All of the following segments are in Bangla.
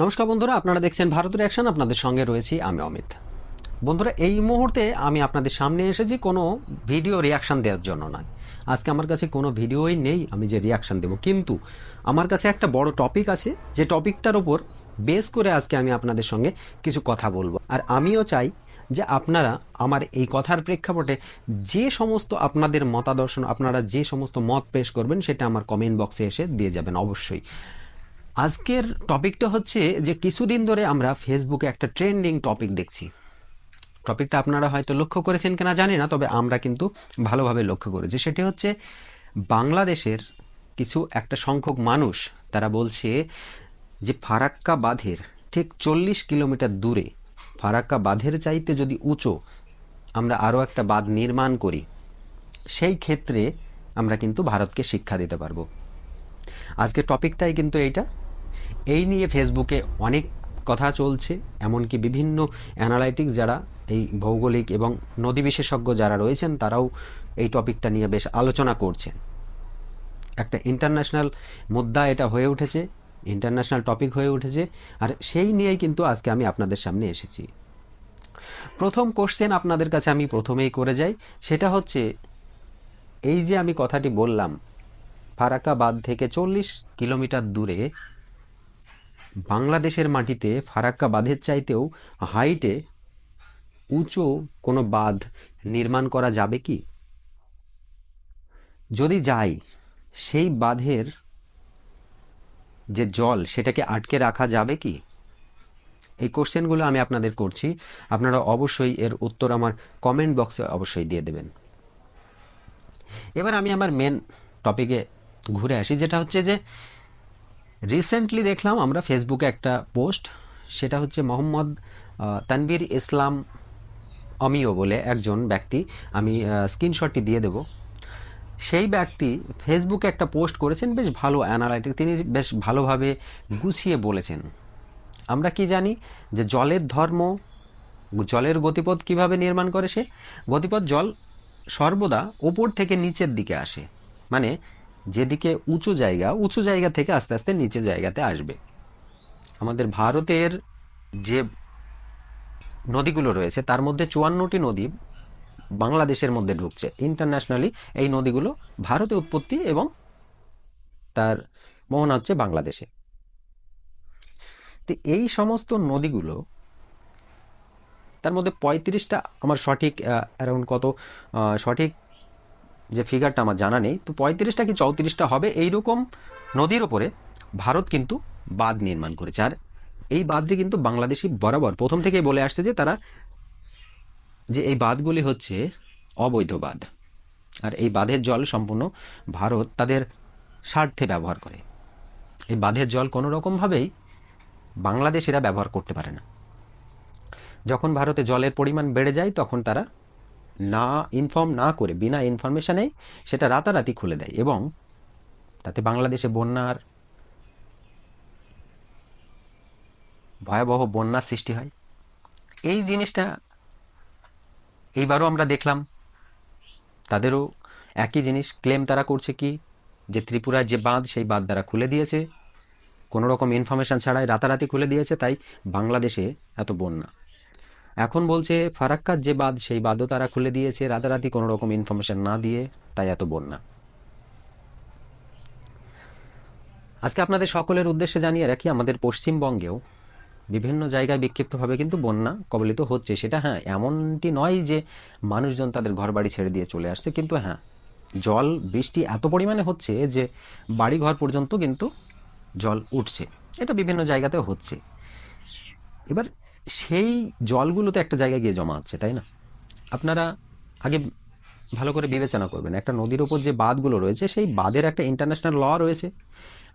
নমস্কার বন্ধুরা, আপনারা দেখছেন ভারতের অ্যাকশন আপনাদের সঙ্গে রয়েছি আমি অমিত। বন্ধুরা, এই মুহূর্তে আমি আপনাদের সামনে এসেছি কোনো ভিডিও রিয়াকশন দেওয়ার জন্য নয়। আজকে আমার কাছে কোনো ভিডিওই নেই, আমি যে রিয়াকশন দেব। কিন্তু আমার কাছে একটা বড় টপিক আছে, যে টপিকটার ওপর বেস করে আজকে আমি আপনাদের সঙ্গে কিছু কথা বলব। আর আমিও চাই যে আপনারা আমার এই কথার প্রেক্ষাপটে যে সমস্ত আপনাদের মতাদর্শন আপনারা যে সমস্ত মত পেশ করবেন সেটা আমার কমেন্ট বক্সে এসে দিয়ে যাবেন অবশ্যই। আজকের টপিকটা হচ্ছে যে কিছুদিন ধরে আমরা ফেসবুকে একটা ট্রেন্ডিং টপিক দেখছি। টপিকটা আপনারা হয়তো লক্ষ্য করেছেন কিনা জানি না, তবে আমরা কিন্তু ভালোভাবে লক্ষ্য করেছি। সেটি হচ্ছে বাংলাদেশের কিছু একটা সংখ্যক মানুষ, তারা বলছে যে ফারাক্কা বাঁধের ঠিক চল্লিশ কিলোমিটার দূরে ফারাক্কা বাঁধের চাইতে যদি উঁচু, আমরা আরও একটা বাঁধ নির্মাণ করি, সেই ক্ষেত্রে আমরা কিন্তু ভারতকে শিক্ষা দিতে পারব। আজকে টপিকটাই কিন্তু এইটা। এই নিয়ে ফেসবুকে অনেক কথা চলছে, এমনকি বিভিন্ন অ্যানালাইটিক্স যারা, এই ভৌগোলিক এবং নদী বিশেষজ্ঞ যারা রয়েছেন, তারাও এই টপিকটা নিয়ে বেশ আলোচনা করছেন। একটা ইন্টারন্যাশনাল মুদ্রা এটা হয়ে উঠেছে ইন্টারন্যাশনাল টপিক হয়ে উঠেছে। আর সেই নিয়েই কিন্তু আজকে আমি আপনাদের সামনে এসেছি। প্রথম কোশ্চেন আপনাদের কাছে আমি প্রথমেই করে যাই। সেটা হচ্ছে, এই যে আমি কথাটি বললাম ফারাক্কা বাঁধ থেকে চল্লিশ কিলোমিটার দূরে বাংলাদেশের মাটিতে ফারাক্কা বাঁধের চাইতেও হাইটে উঁচু কোনো বাঁধ নির্মাণ করা যাবে কি? যদি যাই, সেই বাঁধের যে জল, সেটাকে আটকে রাখা যাবে কি? এই কোশ্চেনগুলো আমি আপনাদের করছি। আপনারা অবশ্যই এর উত্তর আমার কমেন্ট বক্সে অবশ্যই দিয়ে দেবেন। এবার আমি আমার মেন টপিকে ঘুরে আসি, যেটা হচ্ছে যে রিসেন্টলি দেখলাম আমরা ফেসবুকে একটা পোস্ট সেটা হচ্ছে মোহাম্মদ তানবীর ইসলাম অমিও বলে একজন ব্যক্তি। আমি স্ক্রিনশটটি দিয়ে দেব। সেই ব্যক্তি ফেসবুকে একটা পোস্ট করেছেন, বেশ ভালো অ্যানালাইটিক তিনি বেশ ভালোভাবে গুছিয়ে বলেছেন। আমরা কি জানি যে জলের ধর্ম, জলের গতিপথ কীভাবে নির্মাণ করে সে? গতিপথ জল সর্বদা ওপর থেকে নিচের দিকে আসে। মানে যেদিকে উঁচু জায়গা উঁচু জায়গা থেকে আস্তে আস্তে নিচের জায়গাতে আসবে। আমাদের ভারতের যে নদীগুলো রয়েছে, তার মধ্যে চুয়ান্নটি নদী বাংলাদেশের মধ্যে ঢুকছে। ইন্টারন্যাশনালি এই নদীগুলো ভারতে উৎপত্তি এবং তার মোহনা হচ্ছে বাংলাদেশে। তো এই সমস্ত নদীগুলো, তার মধ্যে পঁয়ত্রিশটা, আমার সঠিক অ্যারাউন্ড কত সঠিক যে ফিগারটা আমার জানা নেই, তো পঁয়ত্রিশটা কি চৌত্রিশটা হবে? এইরকম নদীর ওপরে ভারত কিন্তু বাঁধ নির্মাণ করেছে। আর এই বাঁধটি কিন্তু বাংলাদেশি বরাবর, প্রথম থেকেই বলে আসছে যে তারা যে এই বাঁধগুলি হচ্ছে অবৈধ বাঁধ। আর এই বাঁধের জল সম্পূর্ণ ভারত তাদের স্বার্থে ব্যবহার করে। এই বাঁধের জল কোনো রকমভাবেই বাংলাদেশিরা ব্যবহার করতে পারে না। যখন ভারতে জলের পরিমাণ বেড়ে যায়, তখন তারা না ইনফর্ম না করে, বিনা ইনফরমেশনে সেটা রাতারাতি খুলে দেয় এবং তাতে বাংলাদেশে বন্যার ভয়াবহ বন্যার সৃষ্টি হয়। এই জিনিসটা এইবারও আমরা দেখলাম। তাদেরও একই জিনিস ক্লেম তারা করছে কি? যে ত্রিপুরার যে বাঁধ, সেই বাঁধ দ্বারা খুলে দিয়েছে। কোনো রকম ইনফরমেশন ছাড়াই রাতারাতি খুলে দিয়েছে, তাই বাংলাদেশে এত বন্যা। এখন বলছে, ফারাক্কার যে বাঁধ, সেই বাঁধও তারা খুলে দিয়েছে। রাতারাতি কোনো রকম ইনফরমেশন না দিয়ে তাই এত বন্যা। আজকে আপনাদের সকলের উদ্দেশ্যে জানিয়ে রাখি, আমাদের পশ্চিমবঙ্গেও বিভিন্ন জায়গায় বিক্ষিপ্তভাবে কিন্তু বন্যা কবলিত হচ্ছে, সেটা হ্যাঁ এমনটি নয় যে মানুষজন তাদের ঘরবাড়ি ছেড়ে দিয়ে চলে আসছে, কিন্তু হ্যাঁ জল, বৃষ্টি এত পরিমাণে হচ্ছে যে বাড়ি ঘর পর্যন্ত কিন্তু জল উঠছে, এটা বিভিন্ন জায়গাতেও হচ্ছে। এবার সেই জলগুলো তো একটা জায়গায় গিয়ে জমা হচ্ছে, তাই না? আপনারা আগে ভালো করে বিবেচনা করবেন, একটা নদীর ওপর যে বাঁধগুলো রয়েছে, সেই বাঁধের একটা ইন্টারন্যাশনাল ল রয়েছে।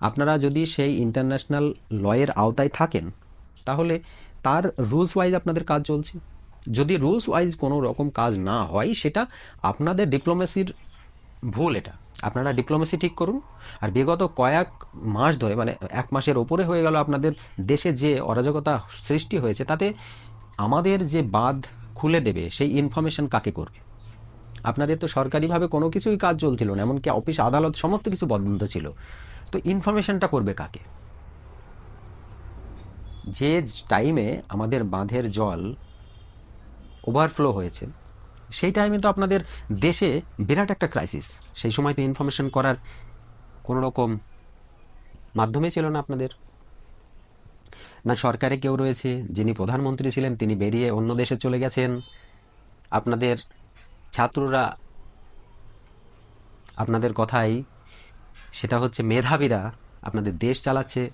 আপনারা যদি সেই ইন্টারন্যাশনাল লয়ের আওতায় থাকেন তাহলে তার রুলস ওয়াইজ আপনাদের কাজ চলছে। যদি রুলস ওয়াইজ কোনো রকম কাজ না হয়, সেটা আপনাদের ডিপ্লোমেসির ভুল এটা। আপনারা ডিপ্লোমেসি ঠিক করুন। আর বিগত কয়েক মাস ধরে মানে এক মাসের ওপরে হয়ে গেল আপনাদের দেশে যে অরাজকতা সৃষ্টি হয়েছে, তাতে আমাদের যে বাঁধ খুলে দেবে, সেই ইনফরমেশন কাকে করবে? আপনাদের তো সরকারিভাবে কোনো কিছুই কাজ চলছিল না, এমনকি অফিস আদালত, সমস্ত কিছু বন্ধ ছিল। তো ইনফরমেশনটা করবে কাকে? যে টাইমে আমাদের বাঁধের জল ওভারফ্লো হয়েছে, সেই টাইমে তো আপনাদের দেশে বিরাট একটা ক্রাইসিস সেই সময় তো ইনফরমেশন করার কোনো রকম মাধ্যমে ছিল না আপনাদের। না সরকারে কেউ রয়েছে, যিনি প্রধানমন্ত্রী ছিলেন, তিনি বেরিয়ে অন্য দেশে চলে গেছেন। আপনাদের ছাত্ররা, আপনাদের কথাই, সেটা হচ্ছে মেধাবীরা আপনাদের দেশ চালাচ্ছে।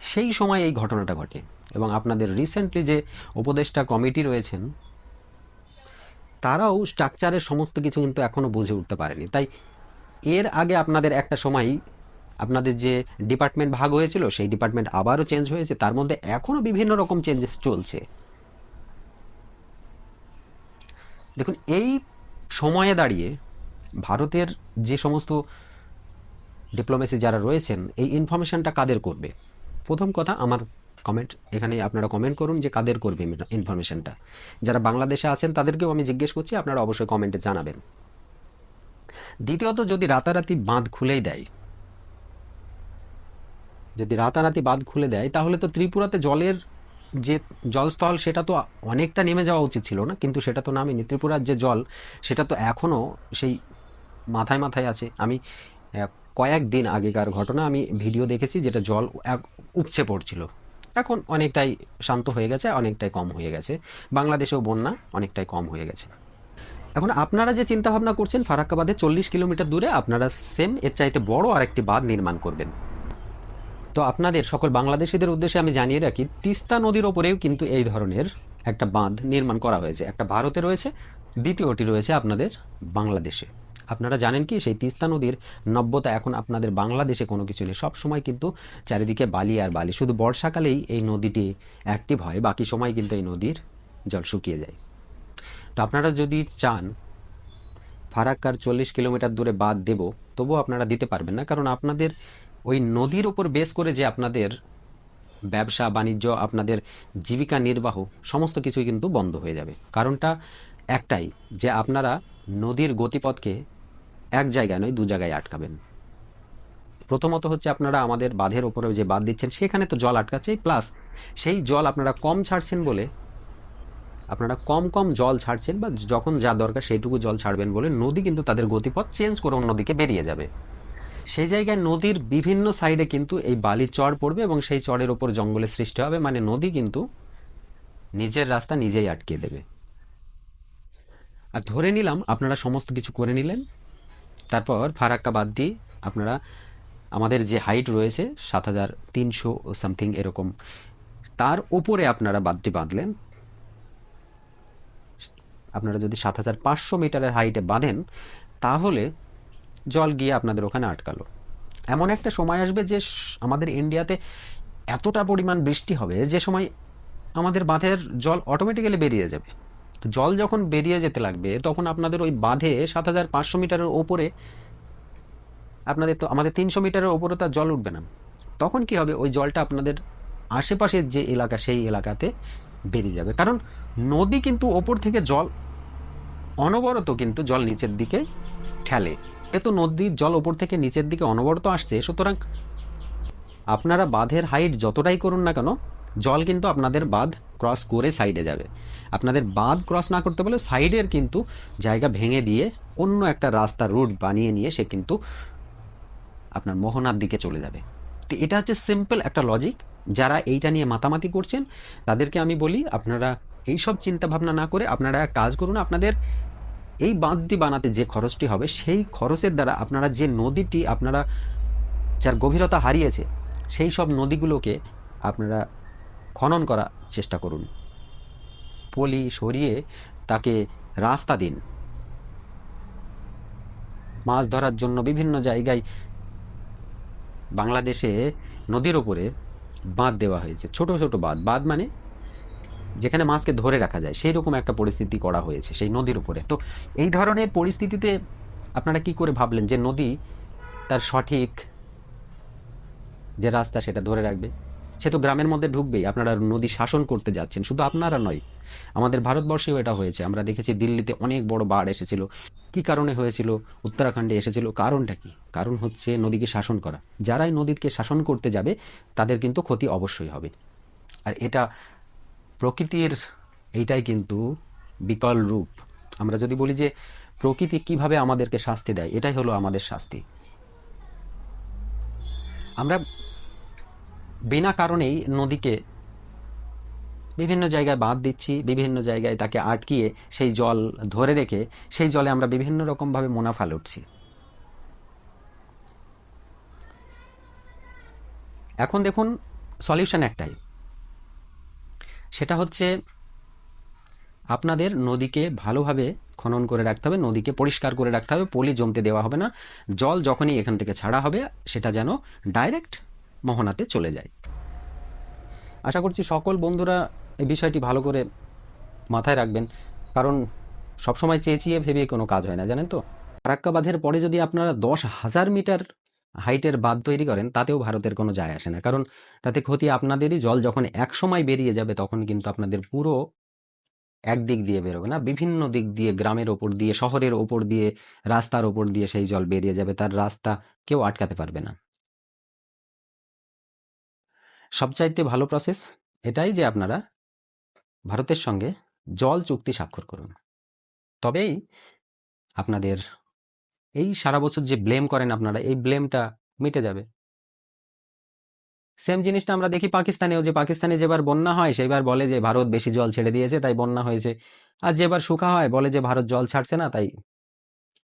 সেই সময় এই ঘটনাটা ঘটে। এবং আপনাদের রিসেন্টলি যে উপদেষ্টা কমিটি রয়েছেন, তারাও স্ট্রাকচারের সমস্ত কিছু কিন্তু এখনও বুঝে উঠতে পারেনি। তাই এর আগে আপনাদের একটা সময় আপনাদের যে ডিপার্টমেন্ট ভাগ হয়েছিল, সেই ডিপার্টমেন্ট আবারও চেঞ্জ হয়েছে। তার মধ্যে এখনও বিভিন্ন রকম চেঞ্জেস চলছে। দেখুন, এই সময়ে দাঁড়িয়ে ভারতের যে সমস্ত ডিপ্লোমেসি যারা রয়েছেন, এই ইনফরমেশনটা কাদের করবে? প্রথম কথা আমার কমেন্ট এখানে আপনারা কমেন্ট করুন যে কাদের করবে ইনফরমেশনটা যারা বাংলাদেশে আছেন তাদেরকেও আমি জিজ্ঞেস করছি, আপনারা অবশ্যই কমেন্টে জানাবেন। দ্বিতীয়ত, যদি রাতারাতি বাঁধ খুলেই দেয়, যদি রাতারাতি বাঁধ খুলে দেয়, তাহলে তো ত্রিপুরাতে জলের যে জলস্থল, সেটা তো অনেকটা নেমে যাওয়া উচিত ছিল না? কিন্তু সেটা তো নামেনি। ত্রিপুরার যে জল, সেটা তো এখনও সেই মাথায় মাথায় আছে। আমি আহ, কয়েকদিন আগেকার ঘটনা আমি ভিডিও দেখেছি যেটা জল উপচে পড়ছিল। এখন অনেকটাই শান্ত হয়ে গেছে অনেকটাই কম হয়ে গেছে। বাংলাদেশেও বন্যা অনেকটাই কম হয়ে গেছে। এখন আপনারা যে চিন্তা ভাবনা করছেন ফারাক্কা বাঁধে চল্লিশ কিলোমিটার দূরে আপনারা সেম এর চাইতে বড় আরেকটি বাঁধ নির্মাণ করবেন। তো আপনাদের সকল বাংলাদেশিদের উদ্দেশ্যে আমি জানিয়ে রাখি তিস্তা নদীর ওপরেও কিন্তু এই ধরনের একটা বাঁধ নির্মাণ করা হয়েছে। একটা ভারতে রয়েছে দ্বিতীয়টি রয়েছে আপনাদের বাংলাদেশে। আপনারা জানেন কি, সেই তিস্তা নদীর নব্যতা এখন আপনাদের বাংলাদেশে কোনো কিছু নেই। সব সময় কিন্তু চারিদিকে বালি আর বালি। শুধু বর্ষাকালেই এই নদীটি অ্যাক্টিভ হয়, বাকি সময় কিন্তু এই নদীর জল শুকিয়ে যায়। তো আপনারা যদি চান, ফারাক্কার চল্লিশ কিলোমিটার দূরে বাদ দেব, তবুও আপনারা দিতে পারবেন না। কারণ আপনাদের ওই নদীর ওপর বেস করে যে আপনাদের ব্যবসা, বাণিজ্য, আপনাদের জীবিকা নির্বাহ, সমস্ত কিছুই কিন্তু বন্ধ হয়ে যাবে। কারণটা একটাই, যে আপনারা নদীর গতিপথকে এক জায়গায় নয়, দু জায়গায় আটকাবেন। প্রথমত হচ্ছে আপনারা আমাদের বাঁধের ওপরে যে বাঁধ দিচ্ছেন, সেখানে তো জল আটকাচ্ছেই। প্লাস সেই জল আপনারা কম ছাড়ছেন বলে, আপনারা কম কম জল ছাড়ছেন বা যখন যা দরকার সেইটুকু জল ছাড়বেন বলে নদী কিন্তু তাদের গতিপথ চেঞ্জ করে অন্যদিকে বেরিয়ে যাবে। সেই জায়গায় নদীর বিভিন্ন সাইডে কিন্তু এই বালির চর পড়বে এবং সেই চরের ওপর জঙ্গলের সৃষ্টি হবে মানে নদী কিন্তু নিজের রাস্তা নিজেই আটকে দেবে। আর ধরে নিলাম, আপনারা সমস্ত কিছু করে নিলেন। তারপর ফারাক্কা বাদ দিয়ে আপনারা আমাদের যে হাইট রয়েছে সাত হাজার তিনশো সামথিং এরকম, তার উপরে আপনারা বাঁধটি বাঁধলেন। আপনারা যদি সাত হাজার পাঁচশো মিটারের হাইটে বাঁধেন, তাহলে জল গিয়ে আপনাদের ওখানে আটকালো। এমন একটা সময় আসবে যে আমাদের ইন্ডিয়াতে এতটা পরিমাণ বৃষ্টি হবে যে সময় আমাদের বাঁধের জল অটোমেটিক্যালি বেরিয়ে যাবে। জল যখন বেরিয়ে যেতে লাগবে, তখন আপনাদের ওই বাঁধে সাত হাজার পাঁচশো মিটারের ওপরে আপনাদের তো, আমাদের তিনশো মিটারের ওপরে তার জল উঠবে না। তখন কি হবে? ওই জলটা আপনাদের আশেপাশের যে এলাকা, সেই এলাকাতে বেরিয়ে যাবে। কারণ নদী কিন্তু ওপর থেকে জল, অনবরত কিন্তু জল নিচের দিকে ঠেলে। এ তো নদীর জল ওপর থেকে নিচের দিকে অনবরত আসছে। সুতরাং আপনারা বাঁধের হাইট যতটাই করুন না কেন জল কিন্তু আপনাদের বাঁধ ক্রস করে সাইডে যাবে। আপনাদের বাঁধ ক্রস না করতে বলে সাইডের কিন্তু জায়গা ভেঙে দিয়ে অন্য একটা রাস্তা রুট বানিয়ে নিয়ে সে কিন্তু আপনার মোহনার দিকে চলে যাবে। তো এটা হচ্ছে সিম্পল একটা লজিক যারা এইটা নিয়ে মাতামাতি করছেন, তাদেরকে আমি বলি আপনারা এই সব চিন্তা ভাবনা না করে আপনারা এক কাজ করুন, আপনাদের এই বাঁধটি বানাতে যে খরচটি হবে, সেই খরচের দ্বারা আপনারা যে নদীটি আপনারা, যার গভীরতা হারিয়েছে, সেই সব নদীগুলোকে আপনারা খনন করার চেষ্টা করুন। পলি সরিয়ে তাকে রাস্তা দিন। মাছ ধরার জন্য বিভিন্ন জায়গায় বাংলাদেশে নদীর ওপরে বাঁধ দেওয়া হয়েছে। ছোট ছোট বাঁধ। বাঁধ মানে যেখানে মাছকে ধরে রাখা যায়। সেই রকম একটা পরিস্থিতি করা হয়েছে সেই নদীর উপরে। তো এই ধরনের পরিস্থিতিতে আপনারা কি করে ভাবলেন যে নদী তার সঠিক যে রাস্তা সেটা ধরে রাখবে? সে তো গ্রামের মধ্যে ঢুকবেই, আপনারা নদী শাসন করতে যাচ্ছেন, শুধু আপনারা নয়, আমাদের ভারতবর্ষেও এটা হয়েছে, আমরা দেখেছি দিল্লিতে অনেক বড় বাড় এসেছিল। কি কারণে হয়েছিল? উত্তরাখণ্ডে এসেছিল কারণটা কি? কারণ হচ্ছে নদীকে শাসন করা। যারাই নদীকে শাসন করতে যাবে, তাদের কিন্তু ক্ষতি অবশ্যই হবে। আর এটা প্রকৃতির, এইটাই কিন্তু বিকল রূপ। আমরা যদি বলি যে প্রকৃতি কীভাবে আমাদেরকে শাস্তি দেয়, এটাই হলো আমাদের শাস্তি। আমরা বিনা কারণেই নদীকে বিভিন্ন জায়গায় বাঁধ দিচ্ছি, বিভিন্ন জায়গায় তাকে আটকিয়ে সেই জল ধরে রেখে সেই জলে আমরা বিভিন্ন রকমভাবে মুনাফা লুটছি। এখন দেখুন, সলিউশন একটাই। সেটা হচ্ছে আপনাদের নদীকে ভালোভাবে খনন করে রাখতে হবে, নদীকে পরিষ্কার করে রাখতে হবে, পলি জমতে দেওয়া হবে না। জল যখনই এখান থেকে ছাড়া হবে, সেটা যেন ডাইরেক্ট মোহনাতে চলে যায়। আশা করছি সকল বন্ধুরা এই বিষয়টি ভালো করে মাথায় রাখবেন, কারণ সবসময় চেঁচিয়ে ভেবে কোনো কাজ হয় না, জানেন তো? ফারাক্কা বাঁধের পরে যদি আপনারা দশ হাজার মিটার হাইটের বাঁধ তৈরি করেন, তাতেও ভারতের কোনো যায় আসে না। কারণ তাতে ক্ষতি আপনাদেরই, জল যখন এক সময় বেরিয়ে যাবে, তখন কিন্তু আপনাদের পুরো একদিক দিয়ে বেরোবে না। বিভিন্ন দিক দিয়ে, গ্রামের ওপর দিয়ে, শহরের ওপর দিয়ে, রাস্তার ওপর দিয়ে সেই জল বেরিয়ে যাবে। তার রাস্তা কেউ আটকাতে পারবে না। সবচাইতে ভালো প্রসেস এটাই যে আপনারা ভারতের সঙ্গে জল চুক্তি স্বাক্ষর করুন। তবেই আপনাদের এই সারা বছর যে ব্লেম করেন আপনারা, এই ব্লেমটা মিটে যাবে। সেম জিনিসটা আমরা দেখি পাকিস্তানেও, যে পাকিস্তানে যেবার বন্যা হয় সেবার বলে যে ভারত বেশি জল ছেড়ে দিয়েছে, তাই বন্যা হয়েছে। আর যেবার শুকা হয়, বলে যে ভারত জল ছাড়ছে না, তাই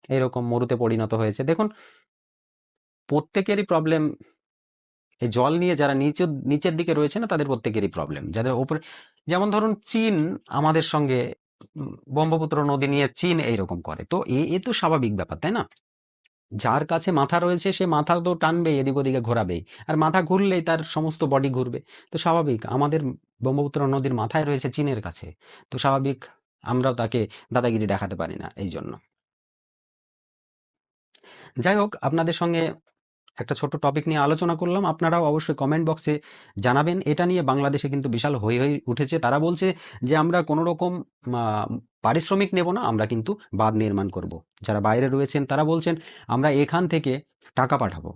এরকম মরুতে পরিণত হয়েছে। দেখুন, প্রত্যেকেরই প্রবলেম এই জল নিয়ে যারা নিচের নিচের দিকে রয়েছে না, তাদের প্রত্যেকেরই প্রবলেম যাদের ওপরে, যেমন ধরুন চীন আমাদের সঙ্গে ব্রহ্মপুত্র নদী নিয়ে চীন এইরকম করে। তো এ এ তো স্বাভাবিক ব্যাপার, তাই না? যার কাছে মাথা রয়েছে, সে মাথা তো টানবে এদিক ওদিকে ঘোরাবেই। আর মাথা ঘুরলেই তার সমস্ত বডি ঘুরবে। তো স্বাভাবিক, আমাদের ব্রহ্মপুত্র নদীর মাথায় রয়েছে চীনের কাছে। তো স্বাভাবিক, আমরাও তাকে দাদাগিরি দেখাতে পারি না এই জন্য যাই হোক, আপনাদের সঙ্গে একটা ছোট টপিক নিয়ে আলোচনা করলাম। আপনারাও অবশ্যই কমেন্ট বক্সে জানাবেন। এটা নিয়ে বাংলাদেশে কিন্তু বিশাল হই হই উঠেছে। তারা বলছে যে, আমরা কোনো রকম পারিশ্রমিক নেব না, আমরা কিন্তু বাঁধ নির্মাণ করব। যারা বাইরে রয়েছেন, তারা বলছেন, আমরা এখান থেকে টাকা পাঠাবো,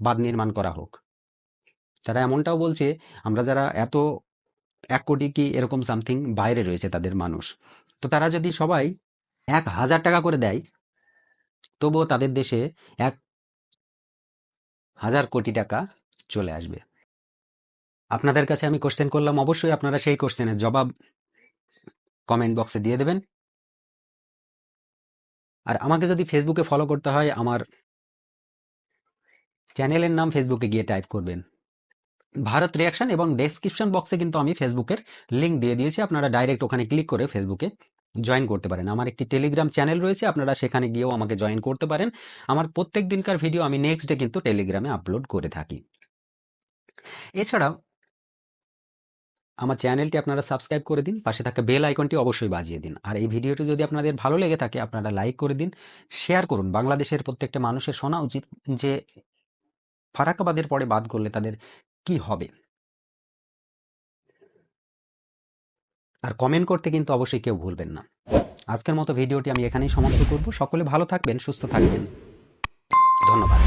বাঁধ নির্মাণ করা হোক। তারা এমনটাও বলছে, আমরা যারা এত এক কোটি কি এরকম সামথিং বাইরে রয়েছে তাদের মানুষ। তো তারা যদি সবাই এক হাজার টাকা করে দেয়, তবুও তাদের দেশে এক হাজার কোটি টাকা চলে আসবে। আপনাদের কাছে আমি কোশ্চেন করলাম, অবশ্যই আপনারা সেই কোশ্চেনের জবাব কমেন্ট বক্সে দিয়ে দেবেন। আর আমাকে যদি ফেসবুকে ফলো করতে হয়, আমার চ্যানেলের নাম ফেসবুকে গিয়ে টাইপ করবেন। ভারত রিয়াকশন এবং ডেসক্রিপশন বক্সে কিন্তু আমি ফেসবুকের লিঙ্ক দিয়ে দিয়েছি। আপনারা ডাইরেক্ট ওখানে ক্লিক করে ফেসবুকে জয়েন করতে পারেন। আমার একটি টেলিগ্রাম চ্যানেল রয়েছে, আপনারা সেখানে গিয়েও আমাকে জয়েন করতে পারেন। আমার প্রত্যেক দিনকার ভিডিও আমি নেক্সট ডে কিন্তু টেলিগ্রামে আপলোড করে থাকি। এছাড়াও, আমার চ্যানেলটি আপনারা সাবস্ক্রাইব করে দিন, পাশে থাকা বেল আইকনটি অবশ্যই বাজিয়ে দিন। আর এই ভিডিওটি যদি আপনাদের ভালো লেগে থাকে, আপনারা লাইক করে দিন শেয়ার করুন। বাংলাদেশের প্রত্যেকটা মানুষের শোনা উচিত যে ফারাকাবাদের পরে বাদ করলে তাদের কি হবে। আর কমেন্ট করতে কিন্তু অবশ্যই কেউ ভুলবেন না। আজকের মতো ভিডিওটি আমি এখানেই সমাপ্ত করব। সকলে ভালো থাকবেন, সুস্থ থাকবেন। ধন্যবাদ।